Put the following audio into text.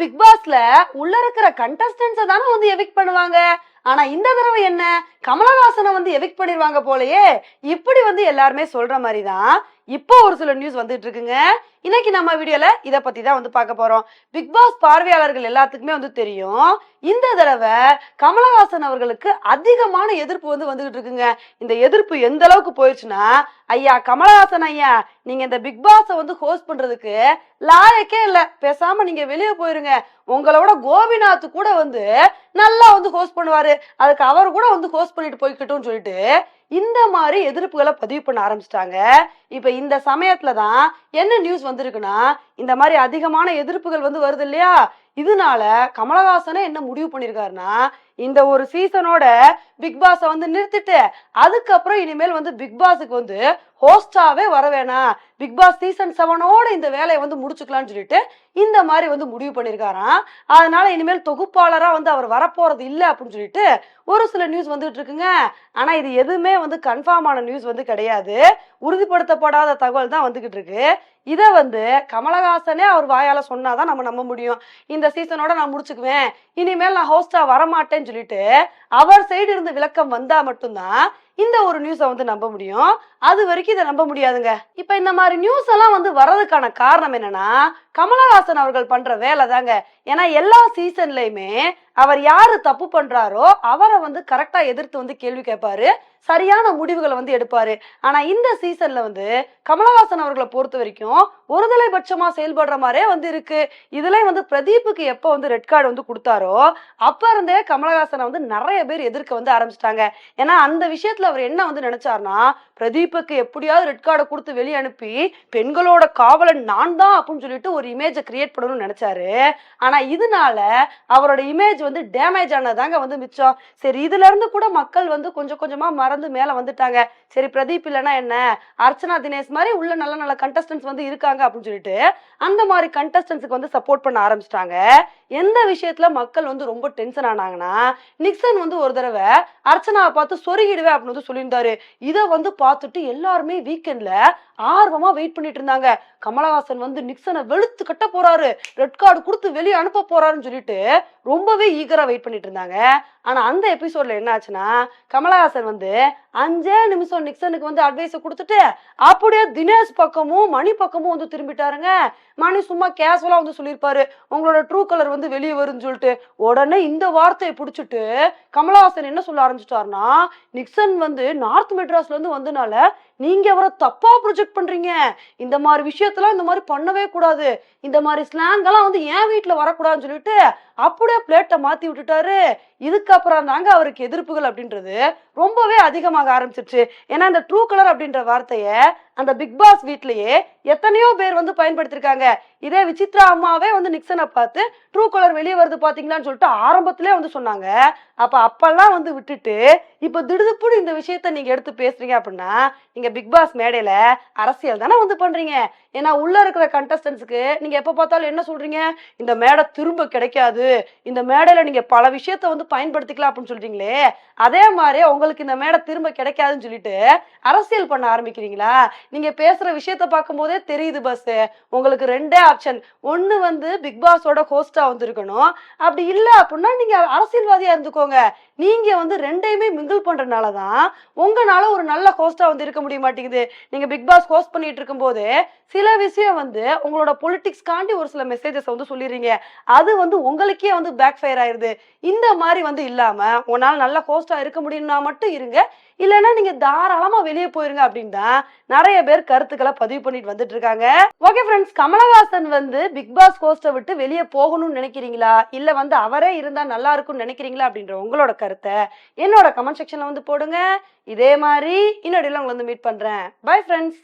Big பாஸ்ல உள்ள இருக்கிற கண்டஸ்டன்ஸை தானே வந்து எவிக் பண்ணுவாங்க? ஆனா இந்த தடவை என்ன? கமலஹாசனை வந்து எவிக் பண்ணிடுவாங்க போலயே. இப்படி வந்து எல்லாருமே சொல்ற மாதிரி தான் இப்போ ஒரு சில நியூஸ் வந்துட்டு இருக்குங்க இன்னைக்கு நம்ம வீடியோல இதை பத்தி தான் வந்து பார்க்க போறோம். பிக் பாஸ் பார்வையாளர்கள் எல்லாத்துக்குமே வந்து தெரியும். இந்த தடவை கமலஹாசன் அவர்களுக்கு அதிகமான எதிர்ப்பு வந்து வந்துகிட்டு இருக்குங்க இந்த எதிர்ப்பு எந்த அளவுக்கு போயிடுச்சுன்னா ஐயா கமலஹாசன் ஐயா நீங்க இந்த பிக் பாஸை வந்து ஹோஸ்ட் பண்றதுக்கு லாயக்கே இல்ல. பேசாம நீங்க வெளியே போயிருங்க. உங்களோட கோபிநாத் கூட வந்து நல்லா வந்து ஹோஸ்ட் பண்ணுவாரு. அதுக்கு அவர் கூட வந்து ஹோஸ்ட் பண்ணிட்டு போய்கிட்டோம்னு சொல்லிட்டு இந்த மாதிரி எதிர்ப்புகளை பதிவு பண்ண ஆரம்பிச்சிட்டாங்க. இப்ப இந்த சமயத்துல தான் என்ன நியூஸ் வந்திருக்குன்னா இந்த மாதிரி அதிகமான எதிர்ப்புகள் வந்து வருது இல்லையா? இதனால கமலஹாசனே என்ன முடிவு பண்ணிருக்காருன்னா இந்த ஒரு சீசனோட பிக் பாஸை வந்து நிறுத்திட்டு அதுக்கப்புறம் இனிமேல் வந்து பிக் பாஸுக்கு வந்து ஹோஸ்டாவே வர வேணாம். பிக் பாஸ் சீசன் செவனோட இந்த வேலையை வந்து முடிச்சுக்கலாம்னு சொல்லிட்டு இந்த மாதிரி வந்து முடிவு பண்ணியிருக்காராம். அதனால இனிமேல் தொகுப்பாளரா வந்து அவர் வரப்போறது இல்லை அப்படின்னு சொல்லிட்டு ஒரு சில நியூஸ் வந்துட்டு இருக்குங்க. ஆனா இது எதுவுமே வந்து கன்ஃபார்மான நியூஸ் வந்து கிடையாது. உறுதிப்படுத்தப்படாத தகவல் தான் வந்துகிட்டு இருக்கு. இதை வந்து கமலஹாசனே அவர் வாயால் சொன்னாதான் நம்ம நம்ப முடியும். இந்த சீசனோட நான் முடிச்சுக்குவேன். இனிமேல் நான் ஹோஸ்டா வரமாட்டேன்னு சொல்லிட்டு அவர் சைடு இருந்து விளக்கம் வந்தா மட்டும்தான் இந்த ஒரு நியூஸை வந்து நம்ப முடியும். அது வரைக்கும் இதை நம்ப முடியாதுங்க. இப்ப இந்த மாதிரி நியூஸ் எல்லாம் வந்து வர்றதுக்கான காரணம் என்னன்னா கமலஹாசன் அவர்கள் பண்ற வேலை தாங்க. ஏன்னா எல்லா சீசன்லயுமே அவர் யாரு தப்பு பண்றாரோ அவரை வந்து கரெக்டா எதிர்த்து வந்து கேள்வி கேட்பாரு. சரியான முடிவுகளை வந்து எடுப்பாரு. ஆனா இந்த சீசன்ல வந்து கமலஹாசன் அவர்களை பொறுத்த வரைக்கும் ஒருதலை பட்சமா செயல்படுற மாதிரியே வந்து இருக்கு. இதுல வந்து பிரதீப்புக்கு எப்ப வந்து ரெட் கார்டு வந்து கொடுத்தாரோ அப்ப இருந்தே கமலஹாசனை வந்து நிறைய பேர் எதிர்க்க வந்து ஆரம்பிச்சிட்டாங்க. ஏன்னா அந்த விஷயத்துல அவர் என்ன வந்து நினைச்சாருன்னா பிரதீப்புக்கு எப்படியாவது ரெட் கார்டை கொடுத்து வெளியே அனுப்பி பெண்களோட காவலன் நான் தான் அப்படின்னு சொல்லிட்டு ஒரு இமேஜை கிரியேட் பண்ணணும்னு நினைச்சாரு. ஆனா இதனால அவரோட இமேஜ் வந்து டேமேஜ் ஆனதாங்க வந்து மிச்சம். சரி இதுல இருந்து கூட மக்கள் வந்து கொஞ்சம் கொஞ்சமா மறந்து மேல வந்துட்டாங்க. சரி பிரதீப் இல்லைன்னா என்ன? அர்ச்சனா தினேஷ் மாதிரி உள்ள நல்ல நல்ல கண்டஸ்டன்ஸ் வந்து இருக்காங்க அப்படின்னு சொல்லிட்டு அந்த மாதிரி கண்டஸ்டன்ஸுக்கு வந்து சப்போர்ட் பண்ண ஆரம்பிச்சிட்டாங்க. எந்த விஷயத்துல மக்கள் வந்து ரொம்ப டென்ஷன் ஆனாங்கன்னா நிக்சன் வந்து ஒரு தடவை அர்ச்சனாவை பார்த்து சொருகிடுவேன் அப்படின்னு வந்து சொல்லியிருந்தாரு. இதை வந்து பார்த்துட்டு எல்லாருமே வீக்கெண்ட்ல ஆர்வமா வெயிட் பண்ணிட்டு இருந்தாங்க. கமலஹாசன் வந்து நிக்சனை வெளுத்து கட்ட போறாரு. ரெட் கார்டு கொடுத்து வெளியே அனுப்ப போறாருன்னு சொல்லிட்டு ரொம்பவே ஈகரா வெயிட் பண்ணிட்டு இருந்தாங்க. ஆனா அந்த எபிசோட்ல என்ன ஆச்சுன்னா கமலஹாசன் வந்து அஞ்சே நிமிஷம் நிக்சனுக்கு வந்து அட்வைஸ் கொடுத்துட்டு அப்படியே தினேஷ் பக்கமும் மணி பக்கமும் வந்து திரும்பிட்டாருங்க. மணி சும்மா கேஷுவலா வந்து சொல்லியிருப்பாரு. உங்களோட ட்ரூ கலர் வந்து வெளியே வரும்னு சொல்லிட்டு. உடனே இந்த வார்த்தையை பிடிச்சிட்டு கமலஹாசன் என்ன சொல்ல ஆரம்பிச்சிட்டாருன்னா நிக்சன் வந்து நார்த் மெட்ராஸ்ல இருந்து வந்தனால நீங்க அவரை தப்பா ப்ரொஜெக்ட் பண்றீங்க. இந்த மாதிரி விஷயத்தெல்லாம் இந்த மாதிரி பண்ணவே கூடாது. இந்த மாதிரி ஸ்லாங் எல்லாம் வந்து என் வீட்டுல வரக்கூடாதுன்னு சொல்லிட்டு அப்படியே பிளேட்டை மாத்தி விட்டுட்டாரு. இதுக்கப்புறம் தாங்க அவருக்கு எதிர்ப்புகள் அப்படின்றது ரொம்பவே அதிகமாக ஆரம்பிச்சிருச்சு. ஏன்னா இந்த ட்ரூ கலர் அப்படின்ற வார்த்தைய அந்த பிக் பாஸ் வீட்லயே எத்தனையோ பேர் வந்து பயன்படுத்திருக்காங்க. இதே விசித்ரா அம்மாவே வந்து நிக்சனை பார்த்து ட்ரூ கலர் வெளியே வருது பாத்தீங்களான்னு சொல்லிட்டு ஆரம்பத்திலே வந்து சொன்னாங்க. அப்ப அப்பெல்லாம் வந்து விட்டுட்டு இப்ப திடுதுப்புடு இந்த விஷயத்த நீங்க எடுத்து பேசுறீங்க அப்படின்னா நீங்க பிக் பாஸ் மேடையில அரசியல் தானே வந்து பண்றீங்க. ஏன்னா உள்ள இருக்கிற கண்டஸ்டன்ஸுக்கு நீங்க எப்ப பார்த்தாலும் என்ன சொல்றீங்க? இந்த மேடை திரும்ப கிடைக்காது. இந்த மேடையில நீங்க பல விஷயத்த வந்து பயன்படுத்திக்கலாம் அப்படின்னு சொல்றீங்களே. அதே மாதிரி உங்களுக்கு இந்த மேடை திரும்ப கிடைக்காதுன்னு சொல்லிட்டு அரசியல் பண்ண ஆரம்பிக்கிறீங்களா? நீங்க பேசுற விஷயத்த பார்க்கும்போதே தெரியுது பஸ் உங்களுக்கு ரெண்டே ஆப்ஷன் ஒன்று வந்து பிக் பாஸோட ஹோஸ்டா வந்திருக்கணும். அப்படி இல்ல அப்படின்னா நீங்க அரசியல்வாதியா இருந்துக்கோங்க. நீங்க வந்து ரெண்டையுமே மிங்கிள் பண்றதுனாலதான் உங்களால ஒரு நல்ல ஹோஸ்டா வந்து இருக்க முடிய மாட்டேங்குது. நீங்க பிக் பாஸ் ஹோஸ்ட் பண்ணிட்டு இருக்கும்போது சில விஷயம் வந்து உங்களோட பொலிட்டிக்ஸ் காண்டி ஒரு சில மெசேஜஸ் வந்து சொல்லிடுறீங்க. அது வந்து உங்களுக்கே வந்து பேக் ஃபயர் ஆயிருது. இந்த மாதிரி வந்து இல்லாம உங்களால நல்ல ஹோஸ்டா இருக்க முடியும்னா மட்டும் இருங்க. இல்லைன்னா நீங்க தாராளமா வெளியே போயிருங்க அப்படின்னு தான் நிறைய பேர் கருத்துக்களை பதிவு பண்ணிட்டு வந்துட்டு இருக்காங்க. ஓகே ஃப்ரெண்ட்ஸ் கமலஹாசன் வந்து பிக் பாஸ் கோஸ்ட்டை விட்டு வெளியே போகணும்னு நினைக்கிறீங்களா? இல்ல வந்து அவரே இருந்தா நல்லா இருக்கும்னு நினைக்கிறீங்களா? அப்படின்ற உங்களோட கருத்தை என்னோட கமெண்ட் செக்ஷன்ல வந்து போடுங்க. இதே மாதிரி இன்னொடையில உங்களை வந்து மீட் பண்றேன். Bye friends